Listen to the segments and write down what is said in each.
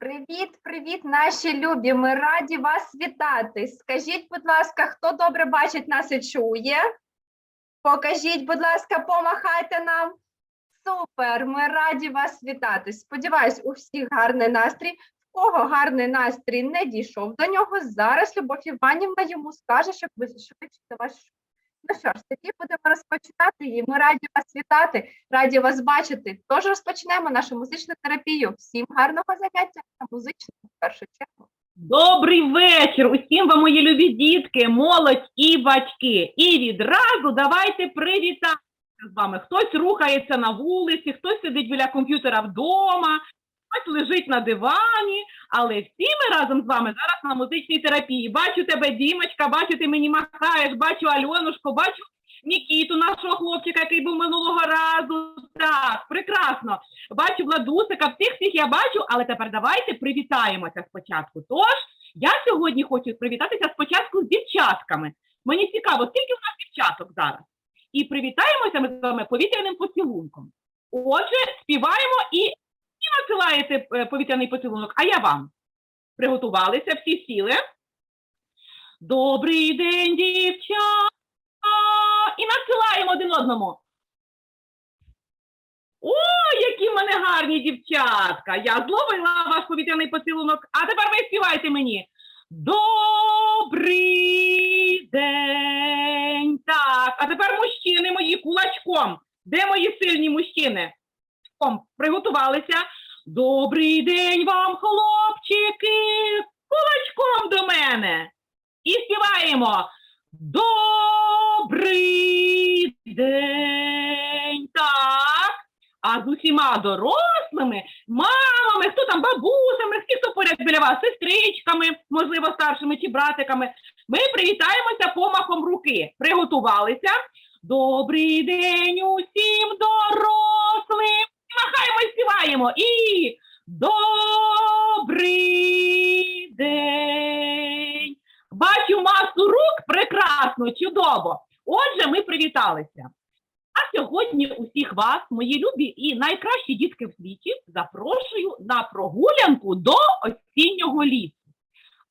Привіт, привіт, наші любі. Ми раді вас вітати. Скажіть, будь ласка, хто добре бачить нас і чує? Покажіть, будь ласка, помахайте нам. Супер! Ми раді вас вітати. Сподіваюсь, у всіх гарний настрій. В кого гарний настрій не дійшов до нього. Зараз Любов Іванівна йому скаже, щоб ви швидше до вас. Ну що ж, тоді будемо розпочинати і ми раді вас вітати, раді вас бачити. Тож розпочнемо нашу музичну терапію. Всім гарного заняття на музичну в першу чергу. Добрий вечір усім вам, мої любі дітки, молодь і батьки. І відразу давайте привітаємося з вами. Хтось рухається на вулиці, хтось сидить біля комп'ютера вдома, хтось лежить на дивані, але всі ми разом з вами зараз на музичній терапії. Бачу тебе, Дімочка, бачу, ти мені махаєш, бачу Альонушку, бачу Нікіту, нашого хлопчика, який був минулого разу. Так, прекрасно. Бачу Владусика, всіх всіх я бачу, але тепер давайте привітаємося спочатку. Тож я сьогодні хочу привітатися спочатку з дівчатками. Мені цікаво, скільки у нас дівчаток зараз. І привітаємося ми з вами повітряним поцілунком. Отже, співаємо і, надсилаєте е, повітряний поцілунок, а я вам. Приготувалися, всі сіли. Добрий день, дівчата! І надсилаємо один одному. О, які в мене гарні дівчатка! Я зловила ваш повітряний поцілунок, а тепер ви співайте мені. Добрий день. Так, а тепер мужчини мої кулачком. Де мої сильні мужчини? Приготувалися. Добрий день вам, хлопчики! Кулачком до мене. І співаємо. Добрий день. Так. А з усіма дорослими, мамами, хто там, бабусями, всі, хто поряд біля вас, сестричками, можливо, старшими чи братиками, ми привітаємося помахом руки. Приготувалися. Добрий день усім дорослим. Махаємо співаємо. І добрий день. Бачу масу рук прекрасно, чудово. Отже, ми привіталися. А сьогодні усіх вас, мої любі і найкращі дітки в світі, запрошую на прогулянку до осіннього лісу.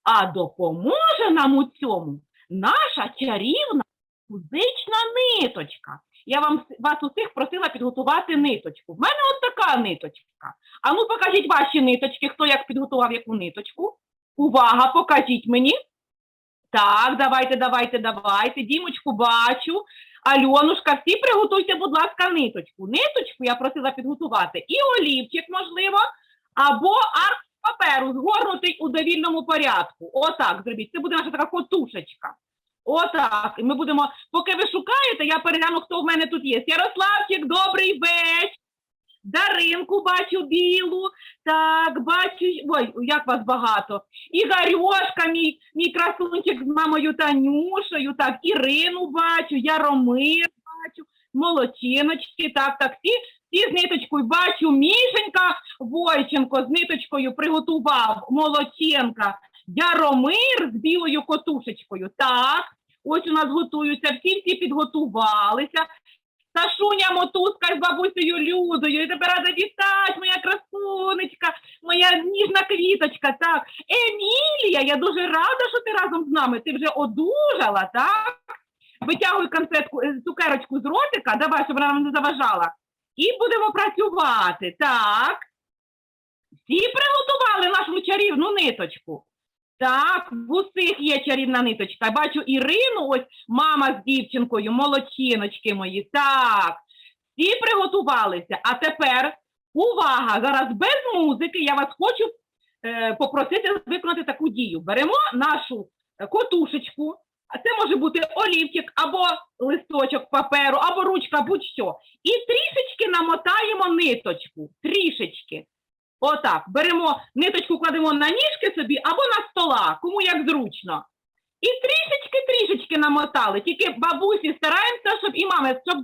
А допоможе нам у цьому наша чарівна музична ниточка. Я вам вас усіх просила підготувати ниточку. В мене от така ниточка. А ну покажіть ваші ниточки, хто як підготував яку ниточку. Увага, покажіть мені. Так, давайте, давайте, давайте. Дімочку бачу. Альонушка, всі приготуйте, будь ласка, ниточку. Ниточку я просила підготувати і олівчик, можливо, або арк паперу, згорнутий у довільному порядку. Отак зробіть. Це буде наша така котушечка. Отак. І ми будемо, поки ви шукаєте, я перегляну, хто в мене тут є. Ярославчик, добрий вечір. Даринку бачу білу. Так, бачу. Ой, як вас багато. Ігорьошка, мій, мій красунчик з мамою Танюшею, так, Ірину бачу, Яромир бачу, молодчиночки, так, так, всі, всі з ниточкою бачу, Мішенька Войченко з ниточкою приготував, молодчинка, Яромир з білою котушечкою, так, ось у нас готуються, всі всі підготувалися. Сашуня Мотузка з бабусею Людою, і тепер рада вітать, моя красунечка, моя ніжна квіточка, так. Емілія, я дуже рада, що ти разом з нами. Ти вже одужала, так? Витягуй конфетку, е, цукерочку з ротика, давай, щоб вона нам не заважала. І будемо працювати. Так. Всі приготували нашу чарівну ниточку. Так, в усіх є чарівна ниточка. Бачу Ірину, ось мама з дівчинкою, молодчиночки мої. Так. Всі приготувалися. А тепер увага! Зараз без музики я вас хочу е, попросити виконати таку дію. Беремо нашу е, котушечку, а це може бути олівчик або листочок паперу, або ручка, будь-що. І трішечки намотаємо ниточку. Трішечки. Отак. Беремо ниточку, кладемо на ніжки собі або на стола, кому як зручно. І трішечки-трішечки намотали. Тільки бабусі стараємося, щоб і мами, щоб,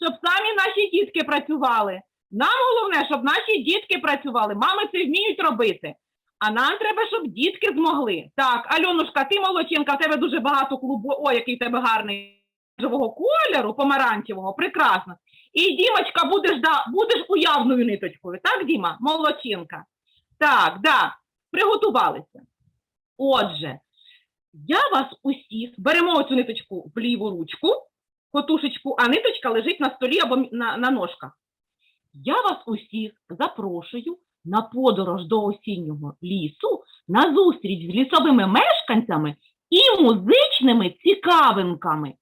щоб самі наші дітки працювали. Нам головне, щоб наші дітки працювали. Мами це вміють робити. А нам треба, щоб дітки змогли. Так, Альонушка, ти молодчинка, в тебе дуже багато клубу. Ой, який тебе гарний живого кольору, помаранчевого, прекрасно. І Дімочка, будеш, да, будеш уявною ниточкою. Так, Діма? Молодчинка. Так, да. приготувалися. Отже, я вас усіх беремо цю ниточку в ліву ручку, котушечку, а ниточка лежить на столі або на, на ножках. Я вас усіх запрошую на подорож до осіннього лісу, на зустріч з лісовими мешканцями і музичними цікавинками.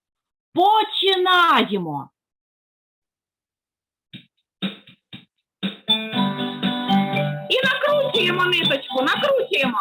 Починаємо! І накручуємо ниточку, накручуємо.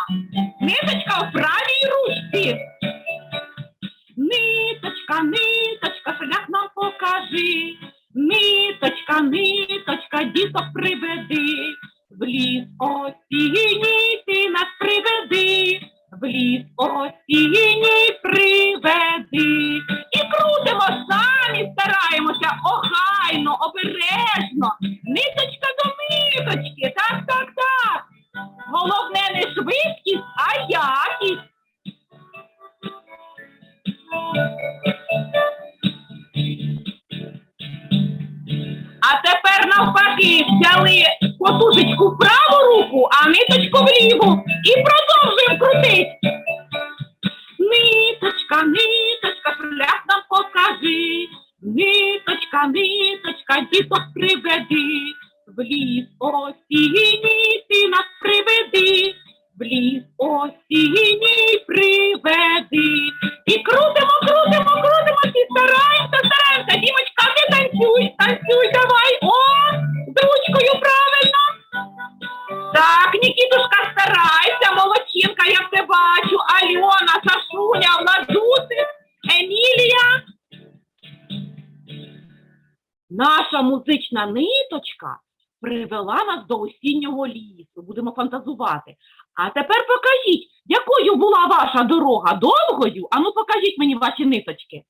Ниточка, ниточка, діток приведи. В ліс осінній привела нас до осіннього лісу. Будемо фантазувати. А тепер покажіть, якою була ваша дорога? Довгою? Ану покажіть мені ваші ниточки.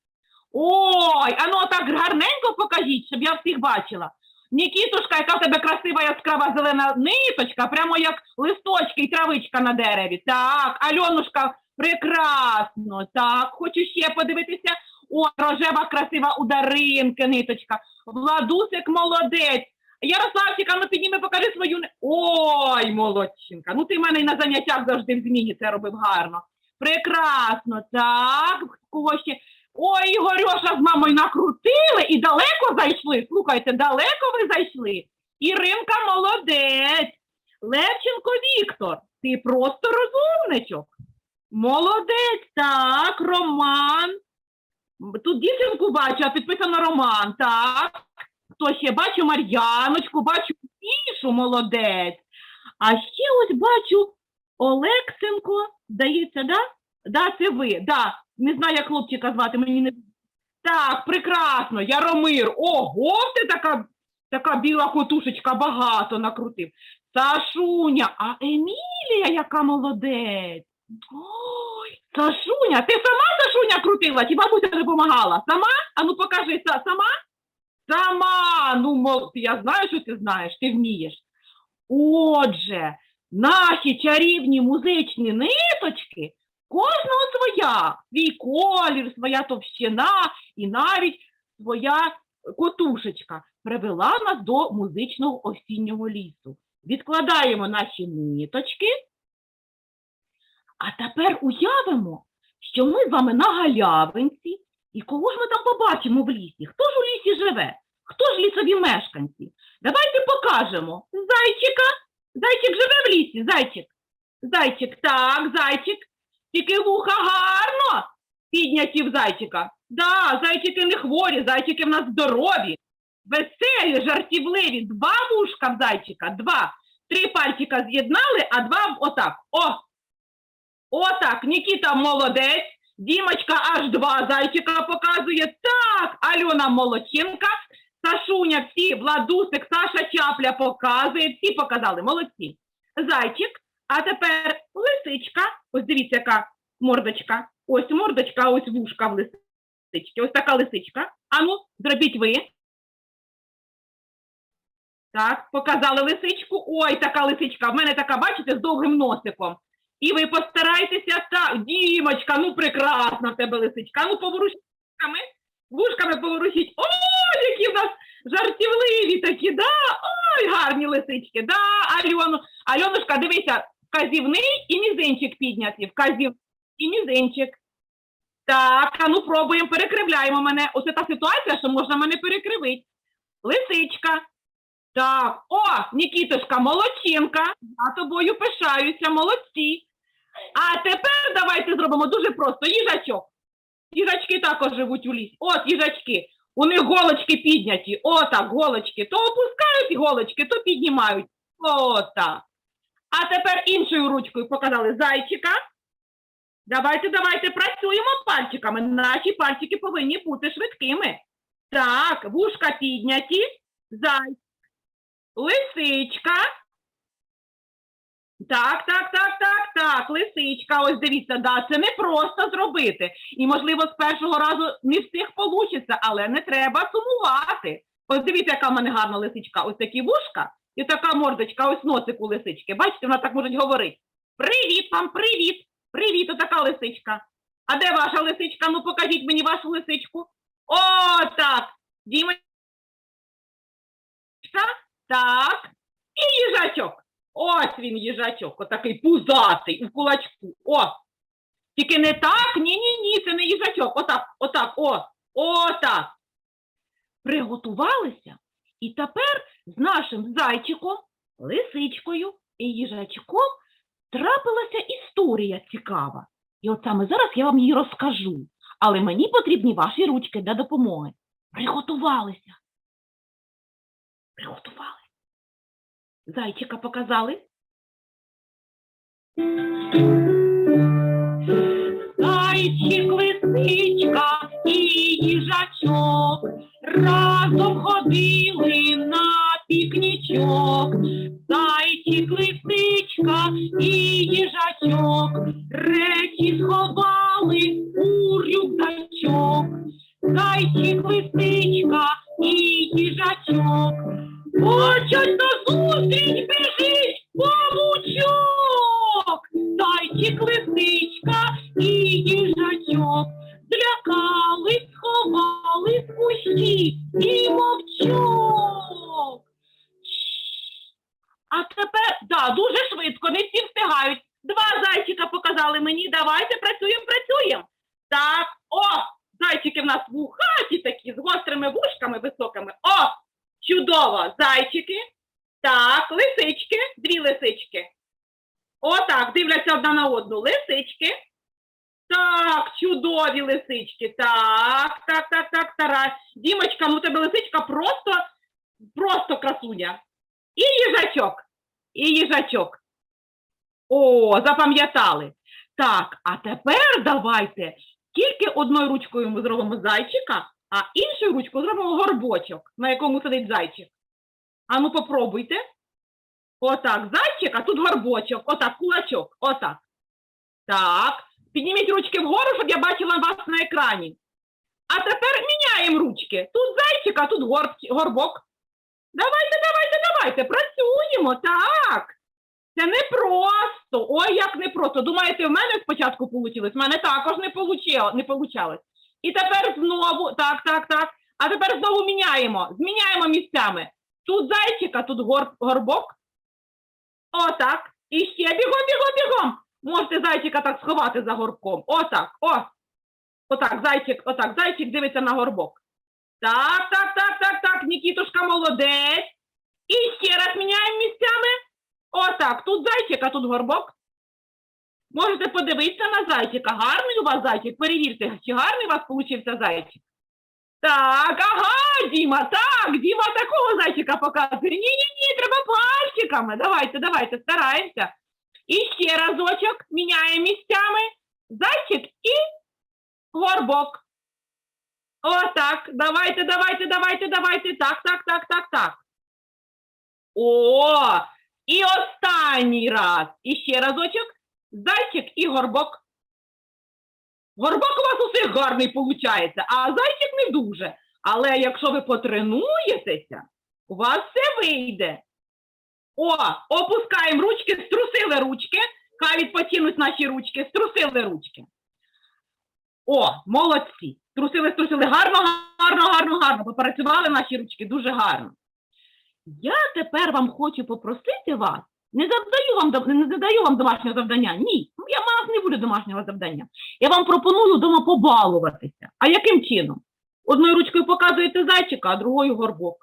Ой, ану так гарненько покажіть, щоб я всіх бачила. Нікітушка, яка в тебе красива яскрава зелена ниточка, прямо як листочки і травичка на дереві. Так, Альонушка, прекрасно. Так, хочу ще подивитися. О, рожева красива у Даринки ниточка. Владусик молодець. Ярославчик, а ну підніми, покажи свою. Ой, молодчинка. Ну ти в мене і на заняттях завжди в зміні це робив гарно. Прекрасно, так. Кого ще? Ой, Ігорьоша з мамою накрутили і далеко зайшли. Слухайте, далеко ви зайшли. Іринка молодець. Левченко Віктор, ти просто розумничок. Молодець, так, Роман. Тут дівчинку бачу, а підписано Роман, так. Хто ще бачу Мар'яночку, бачу Мішу, молодець. А ще ось бачу Олексенко, здається, да? Да, це ви. Да. Не знаю, як хлопчика звати, мені не. Так, прекрасно, Яромир. Ого, ти така, така біла котушечка, багато накрутив. Сашуня, а Емілія яка молодець. Ой, Сашуня, ти сама Сашуня крутила, чи бабуся допомагала? Сама? А ну покажи, сама? Сама, ну мол, я знаю, що ти знаєш, ти вмієш. Отже, наші чарівні музичні ниточки, кожного своя, свій колір, своя товщина і навіть своя котушечка привела нас до музичного осіннього лісу. Відкладаємо наші ниточки. А тепер уявимо, що ми з вами на галявинці, і кого ж ми там побачимо в лісі? Хто ж у лісі живе? Хто ж лісові мешканці? Давайте покажемо. Зайчика. Зайчик живе в лісі, зайчик. Зайчик, так, зайчик. Тільки вуха гарно підняті в зайчика. Да, зайчики не хворі, зайчики в нас здорові, веселі, жартівливі. Два вушка в зайчика, два. Три пальчика з'єднали, а два отак. О! Отак, Нікіта молодець. Дімочка аж два зайчика показує. Так, Альона молодчинка. Сашуня, всі, Владусик, Саша Чапля показує. Всі показали, молодці. Зайчик, а тепер лисичка. Ось дивіться, яка мордочка. Ось мордочка, ось вушка в лисички. Ось така лисичка. Ану, зробіть ви. Так, показали лисичку. Ой, така лисичка. В мене така, бачите, з довгим носиком. І ви постарайтеся так. Дімочка, ну прекрасна в тебе лисичка. Ну поворушіть вушками, поворушіть. Ой, які в нас жартівливі такі, да? Ой, гарні лисички, да, Альону. Альонушка, дивися, Вказівний і мізинчик підняті. Вказів і мізинчик. Так, а ну пробуємо, перекривляємо мене. Оце та ситуація, що можна мене перекривити. Лисичка. Так, о, Нікітушка, молодчинка. Я тобою пишаюся, молодці. А тепер давайте зробимо дуже просто їжачок. Їжачки також живуть у лісі. От їжачки. У них голочки підняті. Отак, голочки. То опускають голочки, то піднімають. Отак. А тепер іншою ручкою показали зайчика. Давайте, давайте працюємо пальчиками. Наші пальчики повинні бути швидкими. Так, вушка підняті, зайчик, лисичка. Так, так, так, так, так, лисичка. Ось дивіться, да, це не просто зробити. І, можливо, з першого разу не всіх получиться, але не треба сумувати. Ось дивіться, яка в мене гарна лисичка. Ось такі вушка і така мордочка, ось носик у лисички. Бачите, вона так може говорити. Привіт вам, привіт! Привіт, отака лисичка. А де ваша лисичка? Ну покажіть мені вашу лисичку. О, так. Дімочка. Так. І їжачок. Ось він їжачок, отакий пузатий у кулачку. О. Тільки не так, ні-ні-ні, це не їжачок. Отак, отак, о, отак. Приготувалися. І тепер з нашим зайчиком, лисичкою і їжачком трапилася історія цікава. І от саме зараз я вам її розкажу. Але мені потрібні ваші ручки для допомоги. Приготувалися. Приготувалися. Зайчика показали. Зайчик, лисичка і їжачок разом ходили на пікнічок. Зайчик, лисичка і їжачок речі сховали у рюкзачок. Зайчик, лисичка і їжачок Хочуть Deus grande О, запам'ятали. Так, а тепер давайте тільки одною ручкою ми зробимо зайчика, а іншою ручкою зробимо горбочок, на якому сидить зайчик. Ану, попробуйте. Отак, зайчик, а тут горбочок. Отак, кулачок. Отак. Так. Підніміть ручки вгору, щоб я бачила вас на екрані. А тепер міняємо ручки. Тут зайчик, а тут горб, горбок. Давайте, давайте, давайте, працюємо, так. Це не просто. Ой, як не просто. Думаєте, в мене спочатку вийшло? В мене також не получило, не получалось. І тепер знову, так, так, так. А тепер знову міняємо. Зміняємо місцями. Тут зайчик, а тут горб, горбок. Отак. І ще бігом, бігом, бігом. Можете зайчика так сховати за горбком. Отак, о. Отак, зайчик, отак, зайчик дивиться на горбок. Так, так, так, так, так, Нікітушка молодець. І ще раз міняємо місцями. Отак, тут зайчик, а тут горбок. Можете подивитися на зайчика. Гарний у вас зайчик. Перевірте, чи гарний у вас получився зайчик. Так, ага, Діма, так, Діма такого зайчика показує. Ні-ні-ні, треба пальчиками. Давайте, давайте, стараємося. І ще разочок міняємо місцями. Зайчик і горбок. Отак. Давайте, давайте, давайте, давайте. Так, так, так, так, так. О! І останній раз. І ще разочок. Зайчик і горбок. Горбок у вас усіх гарний виходить, а зайчик не дуже. Але якщо ви потренуєтеся, у вас все вийде. О, опускаємо ручки, струсили ручки. Хай відпочинуть наші ручки, струсили ручки. О, молодці. Струсили, струсили. Гарно, гарно, гарно, гарно. Попрацювали наші ручки дуже гарно. Я тепер вам хочу попросити вас Не завдаю вам не задаю вам домашнього завдання. Ні, я в не буде домашнього завдання. Я вам пропоную вдома побалуватися. А яким чином? Одною ручкою показуєте зайчика, а другою горбок.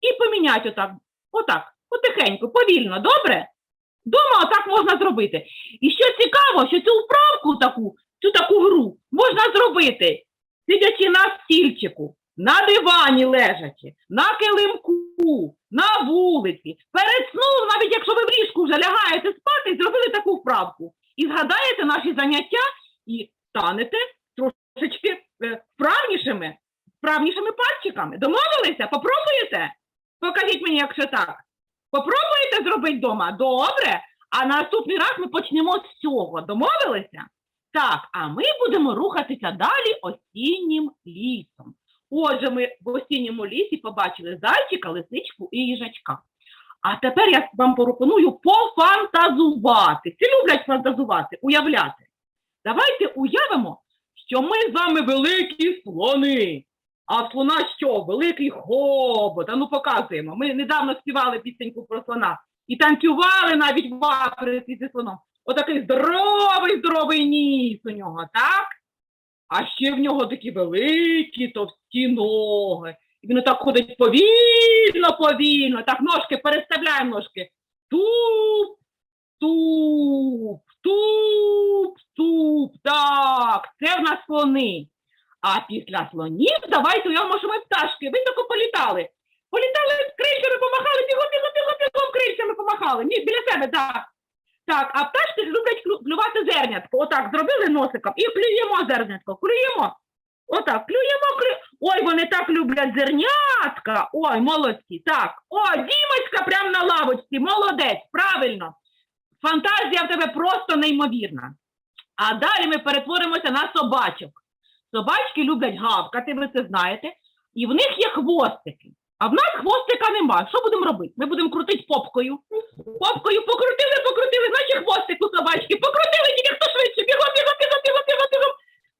І поміняти отак, отак, потихеньку, повільно, добре? Дома отак можна зробити. І що цікаво, що цю вправку таку, цю таку гру можна зробити, сидячи на стільчику, на дивані лежачи, на килимку, на вулиці, перед сном, навіть якщо ви в ліжку вже лягаєте спати, зробили таку вправку. І згадаєте наші заняття і станете трошечки е, вправнішими, вправнішими пальчиками. Домовилися? Попробуєте? Покажіть мені, якщо так. Попробуєте зробити вдома? Добре. А наступний раз ми почнемо з цього. Домовилися? Так, а ми будемо рухатися далі осіннім лісом. Отже, ми в осінньому лісі побачили зайчика, лисичку і їжачка. А тепер я вам пропоную пофантазувати. Всі люблять фантазувати, уявляти. Давайте уявимо, що ми з вами великі слони. А слона що? Великий хобот. А ну показуємо. Ми недавно співали пісеньку про слона і танцювали навіть в Африці зі слоном. Отакий здоровий, здоровий ніс у нього, так? А ще в нього такі великі товсті ноги. І він отак ходить повільно, повільно. Так, ножки, переставляємо ножки. Туп, туп, туп, туп. Так, це в нас слони. А після слонів давайте уявимо, що ми пташки. Високо політали. Політали крильцями, помахали, бігом, бігом, бігом, бігом, крильцями помахали. Ні, біля себе, так. Так, а пташки люблять клювати зернятко. Отак, зробили носиком і клюємо зернятко. Клюємо. Отак, клюємо, клюємо. Ой, вони так люблять зернятка. Ой, молодці. Так. О, Дімочка прямо на лавочці. Молодець, правильно. Фантазія в тебе просто неймовірна. А далі ми перетворимося на собачок. Собачки люблять гавкати, ви це знаєте, і в них є хвостики. А в нас хвостика нема. Що будемо робити? Ми будемо крутити попкою. Попкою покрутили, покрутили, значить хвостик у собачки. Покрутили тільки хто швидше. Бігом, бігом, бігом, бігом, бігом, бігом.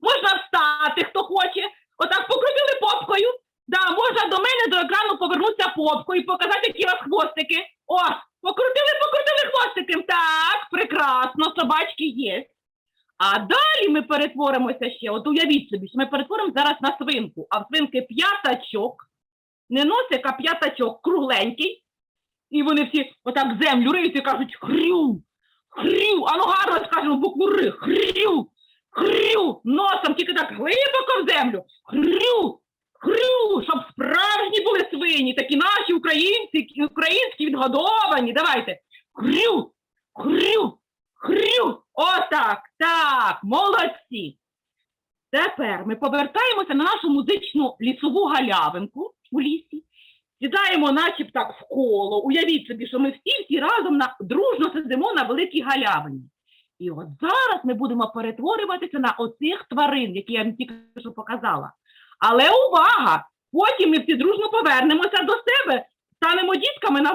Можна встати, хто хоче. Отак покрутили попкою. Да, можна до мене до екрану повернутися попкою показати, які у вас хвостики. О, покрутили, покрутили хвостиком. Так, прекрасно, собачки є. А далі ми перетворимося ще. От уявіть собі, що ми перетворимо зараз на свинку, а в свинки п'ятачок, не носик, а п'ятачок кругленький. І вони всі отак землю риють і кажуть хрю, хрю, а ну гарно скажемо букву Р, хрю, хрю, носом тільки так глибоко в землю, хрю, хрю, щоб справжні були свині, такі наші українці, українські відгодовані. Давайте. Хрю, хрю, хрю. Отак, так, молодці. Тепер ми повертаємося на нашу музичну лісову галявинку у лісі. Сідаємо, начеб так в коло. Уявіть собі, що ми всі всі разом на, дружно сидимо на великій галявині. І от зараз ми будемо перетворюватися на оцих тварин, які я вам тільки що показала. Але увага! Потім ми всі дружно повернемося до себе, станемо дітками на,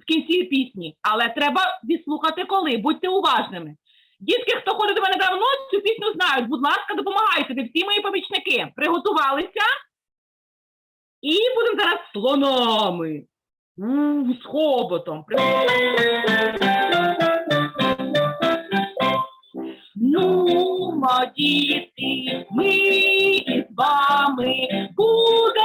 в кінці пісні. Але треба відслухати коли, будьте уважними. Дітки, хто ходить до мене давно, цю пісню знають. Будь ласка, допомагайте. Ви всі мої помічники. Приготувалися? І будемо зараз слонами. З хоботом. Ну, діти, ми із вами будемо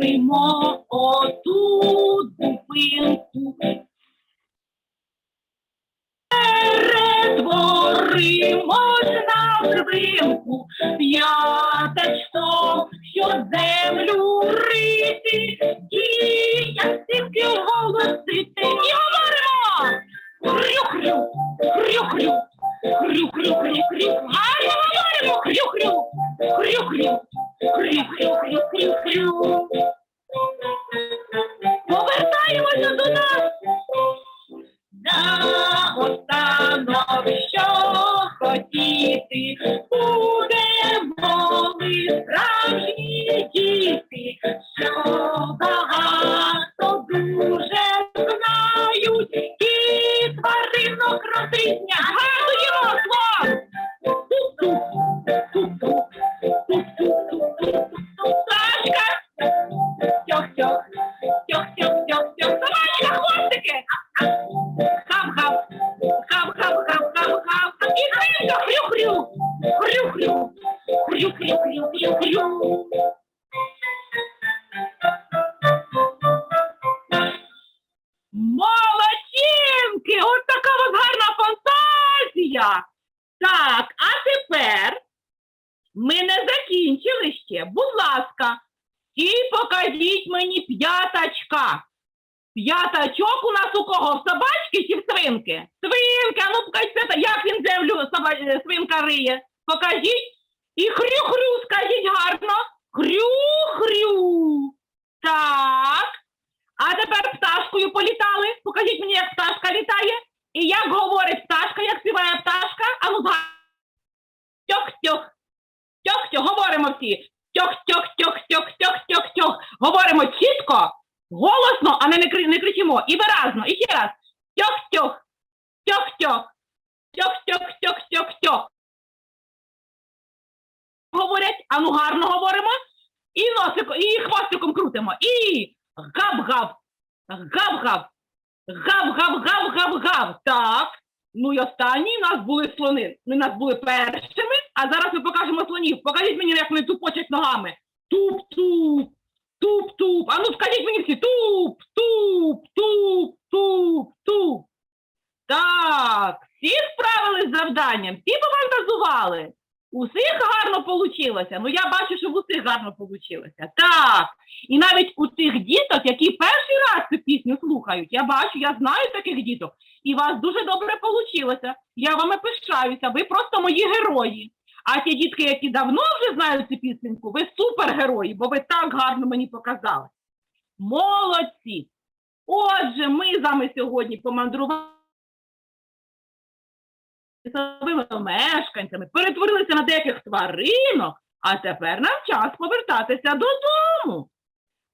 Зробимо оту зупинку. Перетворимось на свинку, п'ятачком, що землю рити, тваринок землю е, свинка риє. Покажіть. І хрю-хрю, скажіть гарно. Хрю-хрю. Так. А тепер пташкою політали. Покажіть мені, як пташка літає. І як говорить пташка, як співає пташка. А ну Тьох-тьох. Тьох-тьох. Говоримо всі. Тьох-тьох-тьох-тьох-тьох-тьох-тьох. Говоримо чітко, голосно, а не, не кричимо. І виразно. І ще раз. Тьох-тьох. Тьох-тьох. Тьох-тьох-тьох-тьох-тьох. Говорять, а ну гарно говоримо. І носиком, і хвостиком крутимо. І гав-гав. Гав-гав. Гав-гав-гав-гав-гав. Так. Ну і останні у нас були слони. Ми нас були першими, а зараз ми покажемо слонів. Покажіть мені, як вони тупочать ногами. Туп-туп, туп-туп. А ну скажіть мені всі туп, туп, туп, туп, туп. Так, всі справились з завданням, всі пофантазували. Усіх гарно получилося. Ну я бачу, що в усіх гарно получилося. Так. І навіть у тих діток, які перший раз цю пісню слухають, я бачу, я знаю таких діток, і вас дуже добре получилося. Я вами пишаюся, ви просто мої герої. А ті дітки, які давно вже знають цю пісеньку, ви супергерої, бо ви так гарно мені показали. Молодці! Отже, ми з вами сьогодні помандрували лісовими мешканцями, перетворилися на деяких тваринок, а тепер нам час повертатися додому.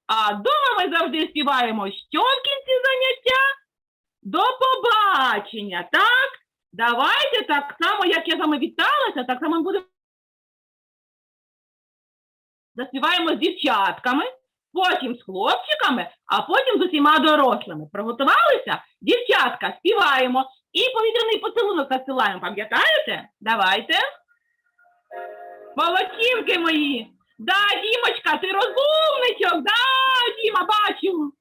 А дома ми завжди співаємо що в кінці заняття? До побачення, так? Давайте так само, як я з вами віталася, так само будемо. Заспіваємо з дівчатками, потім з хлопчиками, а потім з усіма дорослими. Приготувалися? Дівчатка, співаємо і повітряний поцілунок надсилаємо. Пам'ятаєте? Давайте. Молодчинки мої! Да, Дімочка, ти розумничок! Да, Діма, бачу!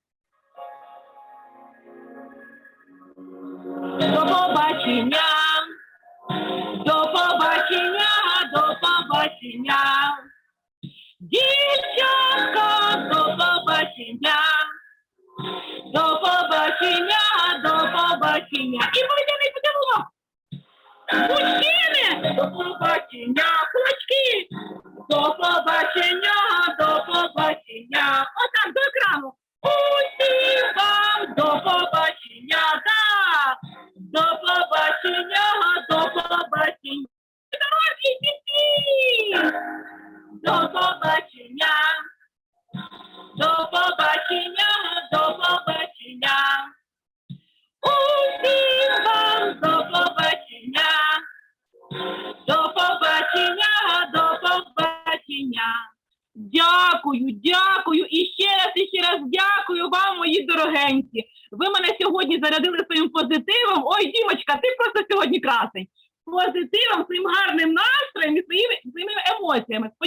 До побачення! До побачення, до побачення! Дівчатка, до побачення! До побачення, до побачення! І водяний поцілунок! Мужчини, до побачення, кулачки! До побачення, до побачення!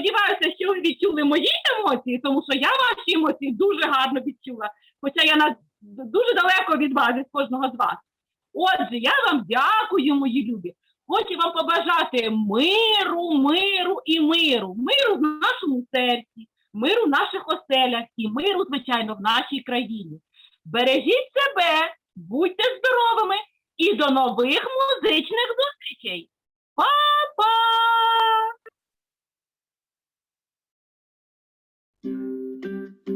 Сподіваюся, що ви відчули мої емоції, тому що я ваші емоції дуже гарно відчула. Хоча я на дуже далеко від вас, від кожного з вас. Отже, я вам дякую, мої любі. Хочу вам побажати миру, миру і миру, миру в нашому серці, миру в наших оселях і миру, звичайно, в нашій країні. Бережіть себе, будьте здоровими і до нових музичних зустрічей! Música